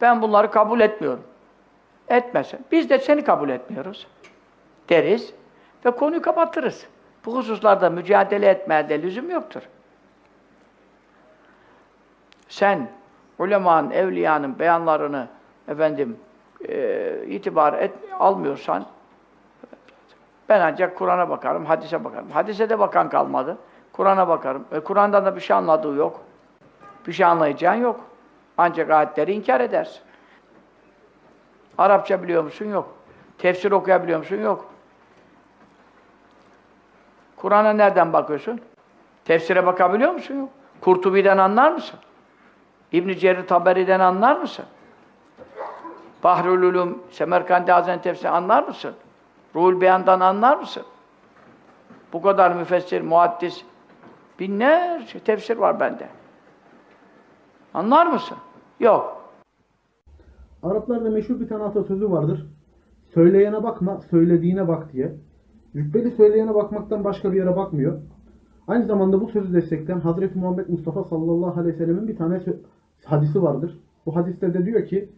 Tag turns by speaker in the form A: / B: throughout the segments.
A: Ben bunları kabul etmiyorum. Etmesin. Biz de seni kabul etmiyoruz. Deriz ve konuyu kapatırız. Bu hususlarda mücadele etmeye de lüzum yoktur. Sen ulemanın, evliyanın beyanlarını efendim e, itibar et, almıyorsan ben ancak Kur'an'a bakarım, hadise bakarım. Hadise de bakan kalmadı. Kur'an'a bakarım. E, Kur'an'dan da bir şey anladığı yok. Bir şey anlayacağın yok. Ancak ayetleri inkar edersin. Arapça biliyor musun? Yok. Tefsir okuyabiliyor musun? Yok. Kur'an'a nereden bakıyorsun? Tefsire bakabiliyor musun? Yok. Kurtubi'den anlar mısın? İbn-i Taberi'den anlar mısın? Bahrül Ulum, Semerkandi Hazretleri tefsiri anlar mısın? Ruhul Beyan'dan anlar mısın? Bu kadar müfessir, muhaddis, binlerce tefsir var bende. Anlar mısın? Yok.
B: Araplarda meşhur bir tane atasözü vardır. Söyleyene bakma, söylediğine bak diye. Cübbeli söyleyene bakmaktan başka bir yere bakmıyor. Aynı zamanda bu sözü destekleyen Hazreti Muhammed Mustafa sallallahu aleyhi ve sellemin bir tane hadisi vardır. Bu hadiste de diyor ki,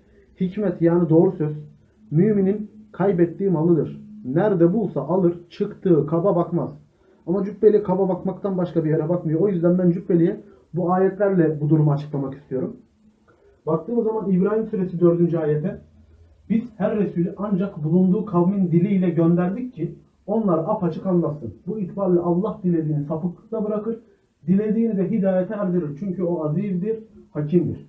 B: hikmet yani doğru söz, müminin kaybettiği malıdır. Nerede bulsa alır, çıktığı kaba bakmaz. Ama Cübbeli kaba bakmaktan başka bir yere bakmıyor. O yüzden ben Cübbeli'ye bu ayetlerle bu durumu açıklamak istiyorum. Baktığımız zaman İbrahim suresi 4. ayete biz her Resulü ancak bulunduğu kavmin diliyle gönderdik ki onlar apaçık anlasın. Bu itibarla Allah dilediğini sapıklıkta bırakır, dilediğini de hidayete erdirir. Çünkü o azizdir, hakimdir.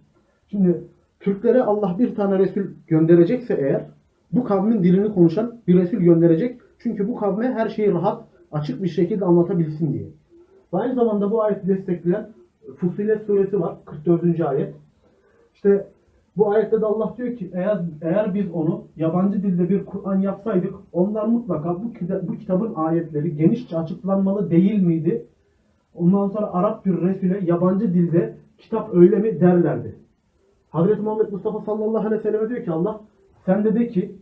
B: Şimdi Türklere Allah bir tane Resul gönderecekse eğer bu kavmin dilini konuşan bir Resul gönderecek. Çünkü bu kavme her şeyi rahat, açık bir şekilde anlatabilsin diye. Aynı zamanda bu ayeti destekleyen Fussilet suresi var 44. ayet. İşte bu ayette de Allah diyor ki eğer eğer biz onu yabancı dilde bir Kur'an yapsaydık onlar mutlaka bu, bu kitabın ayetleri genişçe açıklanmalı değil miydi? Ondan sonra Arap bir Resul'e yabancı dilde kitap öyle mi derlerdi. Hazreti Muhammed Mustafa sallallahu aleyhi ve selleme diyor ki Allah sen de de ki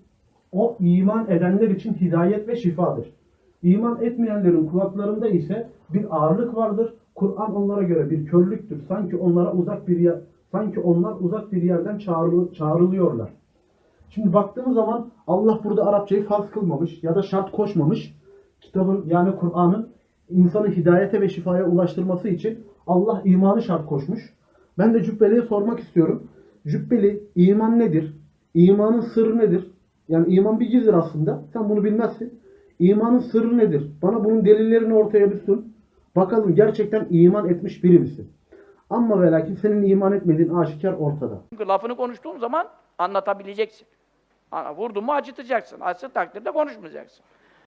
B: o iman edenler için hidayet ve şifadır. İman etmeyenlerin kulaklarında ise bir ağırlık vardır. Kur'an onlara göre bir körlüktür. Sanki onlara uzak bir yer, sanki onlar uzak bir yerden çağrılı- çağrılıyorlar. Şimdi baktığımız zaman Allah burada Arapçayı farz kılmamış ya da şart koşmamış. Kitabın yani Kur'an'ın insanı hidayete ve şifaya ulaştırması için Allah imanı şart koşmuş. Ben de Cübbeli'ye sormak istiyorum. Cübbeli iman nedir? İmanın sırrı nedir? Yani iman bir gizdir aslında. Sen bunu bilmezsin. İmanın sırrı nedir? Bana bunun delillerini ortaya bir sun. Bakalım gerçekten iman etmiş biri misin? Ama ve lakin senin iman etmediğin aşikar ortada.
A: Çünkü lafını konuştuğun zaman anlatabileceksin. Vurdun mu acıtacaksın. Aksi takdirde konuşmayacaksın.